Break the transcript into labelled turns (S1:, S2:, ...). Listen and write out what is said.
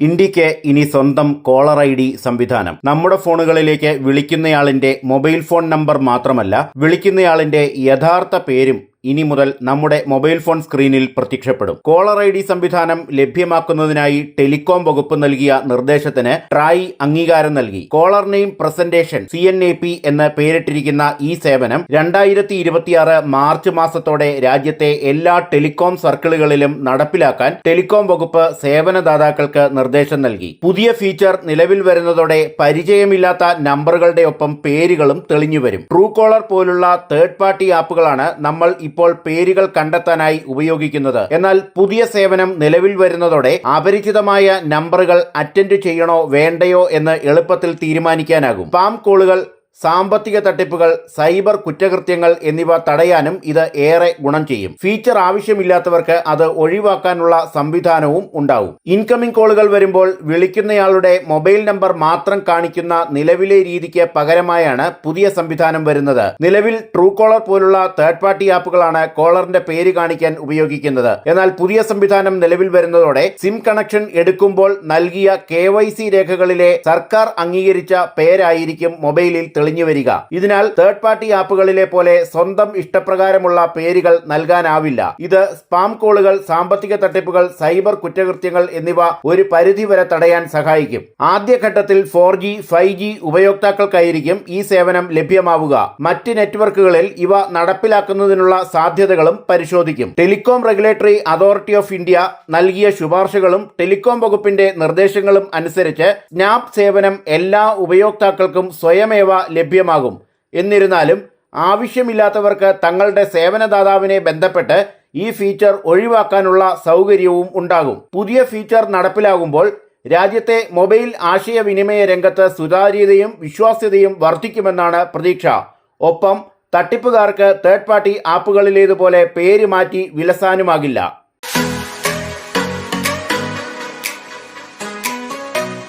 S1: ഇന്ത്യയ്ക്ക് ഇനി സ്വന്തം കോളർ ഐ ഡി സംവിധാനം. നമ്മുടെ ഫോണുകളിലേക്ക് വിളിക്കുന്നയാളിന്റെ മൊബൈൽ ഫോൺ നമ്പർ മാത്രമല്ല വിളിക്കുന്നയാളിന്റെ യഥാർത്ഥ പേരും ഇനി മുതൽ നമ്മുടെ മൊബൈൽ ഫോൺ സ്ക്രീനിൽ പ്രത്യക്ഷപ്പെടും. കോളർ ഐ ഡി സംവിധാനം ലഭ്യമാക്കുന്നതിനായി ടെലികോം വകുപ്പ് നൽകിയ നിർദ്ദേശത്തിന് ട്രായ് അംഗീകാരം നൽകി. Caller name presentation C N A P എന്ന് പേരിട്ടിരിക്കുന്ന ഈ സേവനം രണ്ടായിരത്തി ഇരുപത്തിയാറ് മാർച്ച് മാസത്തോടെ രാജ്യത്തെ എല്ലാ ടെലികോം സർക്കിളുകളിലും നടപ്പിലാക്കാൻ ടെലികോം വകുപ്പ് സേവനദാതാക്കൾക്ക് നിർദ്ദേശം നൽകി. പുതിയ ഫീച്ചർ നിലവിൽ വരുന്നതോടെ പരിചയമില്ലാത്ത നമ്പറുകളുടെ ഒപ്പം പേരുകളും തെളിഞ്ഞുവരും. ട്രൂ കോളർ പോലുള്ള തേർഡ് പാർട്ടി ആപ്പുകളാണ് നമ്മൾ ഇപ്പോൾ പേരുകൾ കണ്ടെത്താനായി ഉപയോഗിക്കുന്നത്. എന്നാൽ പുതിയ സേവനം നിലവിൽ വരുന്നതോടെ അപരിചിതമായ നമ്പറുകൾ അറ്റൻഡ് ചെയ്യണോ വേണ്ടയോ എന്ന് എളുപ്പത്തിൽ തീരുമാനിക്കാനാകും. പാം കോളുകൾ സാമ്പത്തിക തട്ടിപ്പുകൾ സൈബർ കുറ്റകൃത്യങ്ങൾ എന്നിവ തടയാനും ഇത് ഏറെ ഗുണം ചെയ്യും. ഫീച്ചർ ആവശ്യമില്ലാത്തവർക്ക് അത് ഒഴിവാക്കാനുള്ള സംവിധാനവും ഉണ്ടാവും. ഇൻകമിംഗ് കോളുകൾ വരുമ്പോൾ വിളിക്കുന്നയാളുടെ മൊബൈൽ നമ്പർ മാത്രം കാണിക്കുന്ന നിലവിലെ രീതിക്ക് പകരമായാണ് പുതിയ സംവിധാനം വരുന്നത്. നിലവിൽ ട്രൂ കോളർ പോലുള്ള തേർഡ് പാർട്ടി ആപ്പുകളാണ് കോളറിന്റെ പേര് കാണിക്കാൻ ഉപയോഗിക്കുന്നത്. എന്നാൽ പുതിയ സംവിധാനം നിലവിൽ വരുന്നതോടെ സിം കണക്ഷൻ എടുക്കുമ്പോൾ നൽകിയ കെ രേഖകളിലെ സർക്കാർ അംഗീകരിച്ച പേരായിരിക്കും മൊബൈലിൽ തെളിഞ്ഞു വരിക. ഇതിനാൽ തേർഡ് പാർട്ടി ആപ്പുകളിലെ പോലെ സ്വന്തം ഇഷ്ടപ്രകാരമുള്ള പേരുകൾ നൽകാനാവില്ല. ഇത് സ്പാം കോളുകൾ സാമ്പത്തിക തട്ടിപ്പുകൾ സൈബർ കുറ്റകൃത്യങ്ങൾ എന്നിവ ഒരു പരിധി വരെ തടയാൻ സഹായിക്കും. ആദ്യഘട്ടത്തിൽ ഫോർ ജി ഫൈവ് ജി ഉപയോക്താക്കൾക്കായിരിക്കും ഈ സേവനം ലഭ്യമാവുക. മറ്റ് നെറ്റ്വർക്കുകളിൽ ഇവ നടപ്പിലാക്കുന്നതിനുള്ള സാധ്യതകളും പരിശോധിക്കും. Telecom regulatory authority of India നൽകിയ ശുപാർശകളും ടെലികോം വകുപ്പിന്റെ നിർദ്ദേശങ്ങളും അനുസരിച്ച് സ്നാപ് സേവനം എല്ലാ ഉപയോക്താക്കൾക്കും സ്വയമേവ ലഭ്യമാകും. എന്നിരുന്നാലും ആവശ്യമില്ലാത്തവർക്ക് തങ്ങളുടെ സേവനദാതാവിനെ ബന്ധപ്പെട്ട് ഈ ഫീച്ചർ ഒഴിവാക്കാനുള്ള സൗകര്യവും ഉണ്ടാകും. പുതിയ ഫീച്ചർ നടപ്പിലാകുമ്പോൾ രാജ്യത്തെ മൊബൈൽ ആശയവിനിമയ രംഗത്ത് സുതാര്യതയും വിശ്വാസ്യതയും വർദ്ധിക്കുമെന്നാണ് പ്രതീക്ഷ. ഒപ്പം തട്ടിപ്പുകാർക്ക് തേർഡ് പാർട്ടി ആപ്പുകളിലേതുപോലെ പേര് മാറ്റി വിലസാനുമാകില്ല.